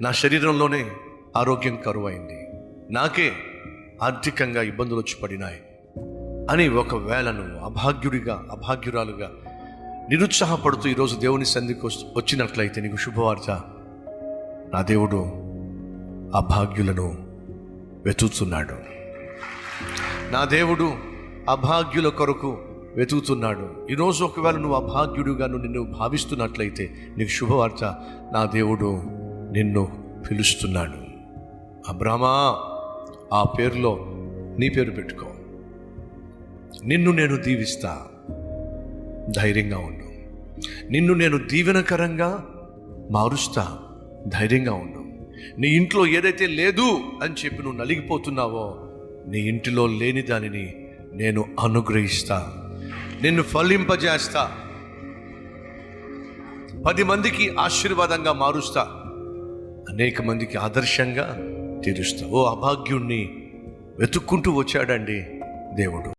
నా శరీరంలోనే ఆరోగ్యం కరువైంది. నాకే ఆర్థికంగా ఇబ్బందులు వచ్చి పడినాయి. అని ఒకవేళ నువ్వు అభాగ్యుడిగా అభాగ్యురాలుగా నిరుత్సాహపడుతూ ఈరోజు దేవుని సంధికి వచ్చినట్లయితే నీకు శుభవార్త. నా దేవుడు అభాగ్యులను వెతుకుతున్నాడు. నా దేవుడు అభాగ్యుల కొరకు వెతుకుతున్నాడు. ఈరోజు ఒకవేళ నువ్వు అభాగ్యుడిగా నువ్వు నిన్ను భావిస్తున్నట్లయితే నీకు శుభవార్త. నా దేవుడు నిన్ను పిలుస్తున్నాడు. అబ్రామా ఆ పేరులో నీ పేరు పెట్టుకో. నిన్ను నేను దీవిస్తా. ధైర్యంగా ఉండు. నిన్ను నేను దీవెనకరంగా మారుస్తా. ధైర్యంగా ఉండు. నీ ఇంట్లో ఏదైతే లేదు అని చెప్పి నువ్వు నలిగిపోతున్నావో నీ ఇంటిలో లేని దానిని నేను అనుగ్రహిస్తా. నిన్ను ఫలింపజేస్తా. పది మందికి ఆశీర్వాదంగా మారుస్తా. అనేక మందికి ఆదర్శంగా తీరుస్తావు. ఓ అభాగ్యుణ్ణి వెతుక్కుంటూ వచ్చాడండి దేవుడు.